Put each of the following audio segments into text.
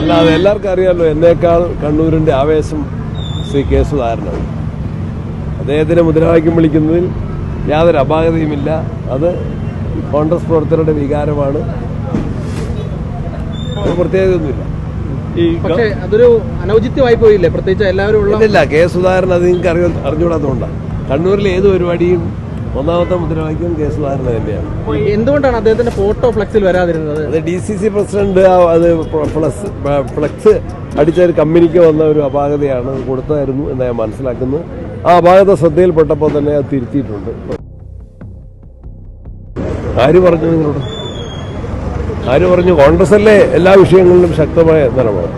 അല്ലാതെ എല്ലാവർക്കും അറിയാമല്ലോ എന്നേക്കാൾ കണ്ണൂരിന്റെ ആവേശം ശ്രീ കെ സുധാകരനാണ്. അദ്ദേഹത്തിന് മുദ്രാവാക്യം വിളിക്കുന്നതിൽ യാതൊരു അപാകതയുമില്ല. അത് കോൺഗ്രസ് പ്രവർത്തകരുടെ വികാരമാണ്. പ്രത്യേകതയൊന്നുമില്ല. പക്ഷേ അതൊരു അനൗചിത്യമായി പോയില്ലേ? പ്രത്യേകിച്ച് എല്ലാവരും ഇല്ലില്ല കെ സുധാകരൻ അത് നിങ്ങൾക്ക് അറിയാൻ അറിഞ്ഞുകൂടാത്തതുകൊണ്ടാണ് കണ്ണൂരിലെ ഏത് പരിപാടിയും ഒന്നാമത്തെ മുദ്രാവാക്യം കെ സുധാകരൻ തന്നെയാണ്. എന്തുകൊണ്ടാണ് അദ്ദേഹത്തിന്റെ ഫോട്ടോ ഫ്ലക്സിൽ വരാതിരുന്നത്? അത് ഡി സി സി പ്രസിഡന്റ് അത് ഫ്ലക്സ് ഫ്ലക്സ് അടിച്ച ഒരു കമ്പനിക്ക് വന്ന ഒരു അപാകതയാണ് കൊടുത്തായിരുന്നു എന്ന് ഞാൻ മനസ്സിലാക്കുന്നു. ആ അപാകത ശ്രദ്ധയിൽപ്പെട്ടപ്പോൾ തന്നെ അത് തിരുത്തിയിട്ടുണ്ട്. ആര് പറഞ്ഞു നിങ്ങളോട്? ആര് പറഞ്ഞു? കോൺഗ്രസ് അല്ലേ? എല്ലാ വിഷയങ്ങളിലും ശക്തമായ നിലപാട്.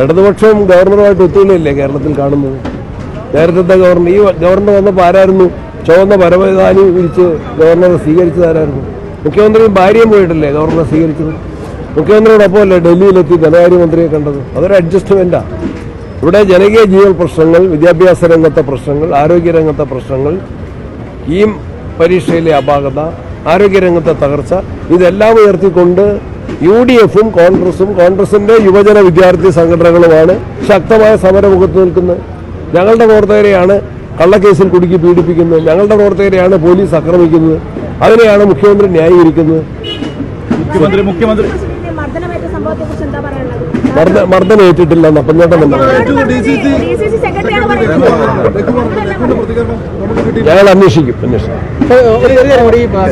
ഇടതുപക്ഷം ഗവർണറുമായിട്ട് ഒത്തുകളില്ലേ കേരളത്തിൽ കാണുന്നത്? നേരത്തെ ഗവർണർ? ഈ ഗവർണർ വന്നപ്പോൾ ആരായിരുന്നു? ചുവന്ന പരമധാനി വിരിച്ച് ഗവർണറെ സ്വീകരിച്ചു ആരായിരുന്നു മുഖ്യമന്ത്രിയും ഭാര്യയും പോയിട്ടല്ലേ ഗവർണറെ സ്വീകരിച്ചത്? മുഖ്യമന്ത്രിയോടൊപ്പമല്ലേ ഡൽഹിയിലെത്തി ധനകാര്യമന്ത്രിയെ കണ്ടത്? അതൊരു അഡ്ജസ്റ്റ്മെന്റാണ് ഇവിടെ ജനകീയ ജീവൻ പ്രശ്നങ്ങൾ വിദ്യാഭ്യാസ രംഗത്തെ പ്രശ്നങ്ങൾ ആരോഗ്യരംഗത്തെ പ്രശ്നങ്ങൾ ഈ പരീക്ഷയിലെ അപാകത ആരോഗ്യരംഗത്തെ തകർച്ച ഇതെല്ലാം ഉയർത്തിക്കൊണ്ട് യു ഡി എഫും കോൺഗ്രസും കോൺഗ്രസിന്റെ യുവജന വിദ്യാർത്ഥി സംഘടനകളുമാണ് ശക്തമായ സമരമുഖത്ത് നിൽക്കുന്നത്. ഞങ്ങളുടെ പ്രവർത്തകരെയാണ് കള്ളക്കേസിൽ കുടുക്കി പീഡിപ്പിക്കുന്നത് ഞങ്ങളുടെ പ്രവർത്തകരെയാണ് പോലീസ് ആക്രമിക്കുന്നത് അതിനെയാണ് മുഖ്യമന്ത്രി ന്യായീകരിക്കുന്നത്. മുഖ്യമന്ത്രി മുഖ്യമന്ത്രി. മർദ്ദനേറ്റിട്ടില്ല ഞങ്ങൾ അന്വേഷിക്കും അന്വേഷിക്കും.